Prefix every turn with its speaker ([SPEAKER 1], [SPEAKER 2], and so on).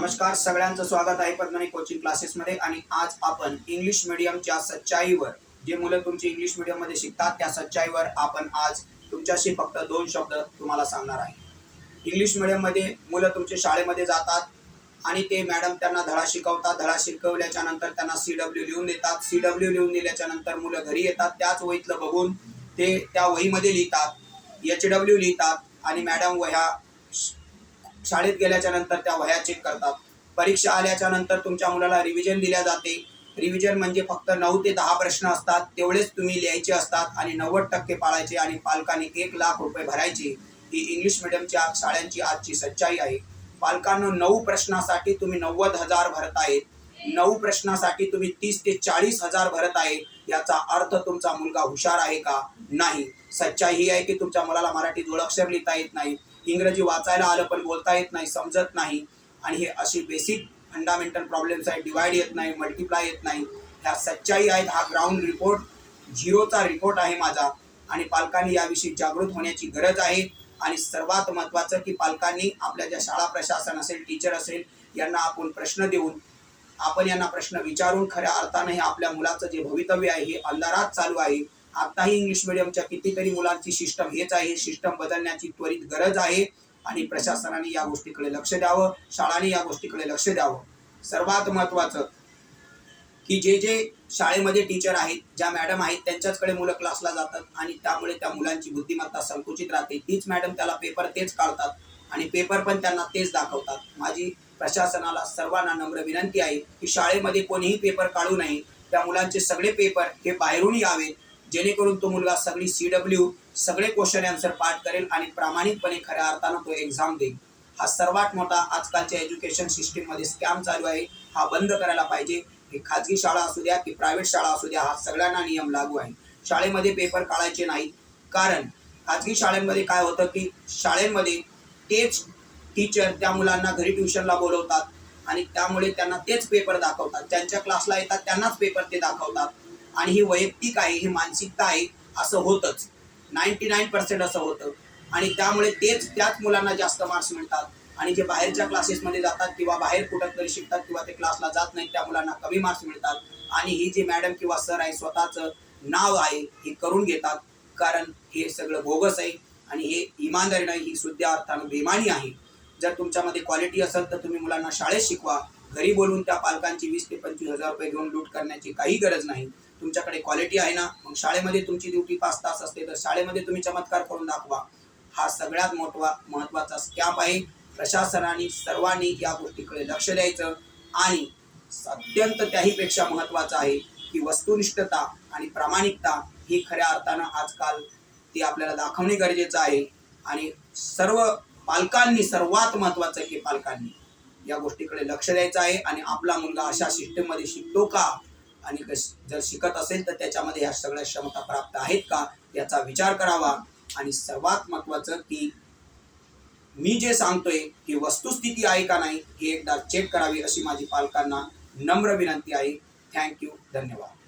[SPEAKER 1] नमस्कार सगळ्यांचं स्वागत आहे पद्मनी कोचिंग क्लासेसमध्ये आणि आज आपण इंग्लिश मिडियमच्या सच्चाईवर जे मुलं तुमची इंग्लिश मिडियममध्ये शिकतात त्या सच्चाईवर आपण आज तुमच्याशी फक्त दोन शब्द तुम्हाला सांगणार आहे. इंग्लिश मिडियममध्ये मुलं तुमच्या शाळेमध्ये जातात आणि ते मॅडम त्यांना धडा शिकवतात. धडा शिकवल्याच्या नंतर त्यांना सी डब्ल्यू लिहून देतात. सी डब्ल्यू लिहून दिल्याच्या नंतर मुलं घरी येतात. त्याच वहीतलं बघून ते त्या वहीमध्ये लिहितात. एच डब्ल्यू लिहितात. आणि मॅडम वह्या शाळेत गेल्याच्यानंतर त्या वह्या चेक करतात. परीक्षा आल्याच्यानंतर तुमच्या मुलाला रिव्हिजन दिल्या जाते. रिव्हिजन म्हणजे फक्त नऊ ते दहा प्रश्न असतात. तेवढेच तुम्ही लिहायचे असतात आणि नव्वद टक्के पाळायचे आणि पालकांनी एक लाख रुपये भरायचे. ही इंग्लिश मिडियमच्या शाळांची आजची सच्चाई आहे. पालकांना नऊ प्रश्नासाठी तुम्ही नव्वद हजार भरत आहेत. नऊ प्रश्नासाठी तुम्ही तीस ते चाळीस हजार भरत आहे याचा अर्थ तुमचा मुलगा हुशार आहे का? नाही. सच्चाई ही आहे की तुमच्या मुलाला मराठी जोडाक्षर लिहिता येत नाही. इंग्रजी वाचायला आलं पण बोलता येत नाही समजत नाही. आणि हे अशी बेसिक फंडामेंटल प्रॉब्लेम्स आहेत डिवाइड येत नाही मल्टिप्लाय येत नाही. ह्या सच्चाई आहेत हा ग्राउंड रिपोर्ट झिरोचा रिपोर्ट आहे माझा. आणि पालकांनी याविषयी जागृत होण्याची गरज आहे. आणि सर्वात महत्त्वाचं की पालकांनी आपल्या ज्या शाळा प्रशासन असेल टीचर असेल यांना आपण प्रश्न देऊन आपण यांना प्रश्न विचारून खऱ्या अर्थाने हे आपल्या मुलाचं जे भवितव्य आहे हे अंधारात चालू आहे. आताही इंग्लिश मिडियमच्या कितीतरी मुलांची सिस्टम हेच आहे. सिस्टम बदलण्याची त्वरित गरज आहे. आणि प्रशासनाने या गोष्टीकडे लक्ष द्यावं. शाळांनी या गोष्टीकडे लक्ष द्यावं. सर्वात महत्त्वाचं की जे जे शाळेमध्ये टीचर आहेत ज्या मॅडम आहेत त्यांच्याचकडे मुलं क्लासला जातात. आणि त्यामुळे त्या मुलांची बुद्धिमत्ता संकुचित राहते. तीच मॅडम त्याला पेपर तेच काढतात. आणि पेपर पण त्यांना तेच दाखवतात. माझी प्रशासनाला सर्वांना नम्र विनंती आहे की शाळेमध्ये कोणीही पेपर काढू नये. त्या मुलांचे सगळे पेपर हे बाहेरून यावेत. जेणेकरून तो मुलगा सगळी सी डब्ल्यू सगळे क्वेश्चन आन्सर पाठ करेल आणि प्रामाणिकपणे खऱ्या अर्थानं तो एक्झाम देईल. हा सर्वात मोठा आजकालच्या एज्युकेशन सिस्टीममध्ये स्कॅम चालू आहे. हा बंद करायला पाहिजे. खाजगी शाळा असू द्या की प्रायव्हेट शाळा असू द्या हा सगळ्यांना नियम लागू आहे. शाळेमध्ये पेपर काढायचे नाही. कारण खाजगी शाळेमध्ये काय होतं की शाळेमध्ये तेच टीचर त्या मुलांना घरी ट्युशनला बोलवतात आणि त्यामुळे त्यांना तेच पेपर दाखवतात. त्यांच्या क्लासला येतात त्यांनाच पेपर ते दाखवतात. आणि ही वैयक्तिक आहे ही मानसिकता आहे असं होतच. नाईन्टी नाईन पर्सेंट असं होतं. आणि त्यामुळे तेच त्याच मुलांना जास्त मार्क्स मिळतात. आणि जे बाहेरच्या क्लासेसमध्ये जातात किंवा बाहेर कुठं तरी शिकतात किंवा ते क्लासला जात नाहीत त्या मुलांना कमी मार्क्स मिळतात. आणि ही जी मॅडम किंवा सर आहे स्वतःचं नाव आहे हे करून घेतात. कारण हे सगळं बोगस आहे आणि हे इमानदारी नाही ही सुद्धा अर्थानं बेमानी आहे. जर तुमच्यामध्ये क्वालिटी असेल तर तुम्ही मुलांना शाळेत शिकवा. घरी बोलून त्या पालकांची वीस ते पंचवीस हजार रुपये घेऊन लूट करण्याची काही गरज नाही. तुमच्याकडे क्वालिटी आहे ना मग शाळेमध्ये तुमची ड्युटी पाच तास असते तर शाळेमध्ये तुम्ही चमत्कार करून दाखवा. हा सगळ्यात मोठवा महत्त्वाचा स्कॅम्प आहे. प्रशासनाने सर्वांनी या गोष्टीकडे लक्ष द्यायचं आणि अत्यंत त्याहीपेक्षा महत्त्वाचं आहे की वस्तुनिष्ठता आणि प्रामाणिकता ही खऱ्या अर्थानं आजकाल ती आपल्याला दाखवणे गरजेचं आहे. आणि सर्व पालकांनी सर्वात महत्त्वाचं की पालकांनी या गोष्टीकडे लक्ष द्यायचं आहे आणि आपला मुलगा अशा सिस्टममध्ये शिकतो का? आणि कश जर शिकत असेल तर त्याच्यामध्ये ह्या सगळ्या क्षमता प्राप्त आहेत का? याचा विचार करावा. आणि सर्वात महत्त्वाचं की मी जे सांगतोय की वस्तुस्थिती आहे का नाही ही एकदा चेक करावी अशी माझी पालकांना नम्र विनंती आहे. थँक्यू धन्यवाद.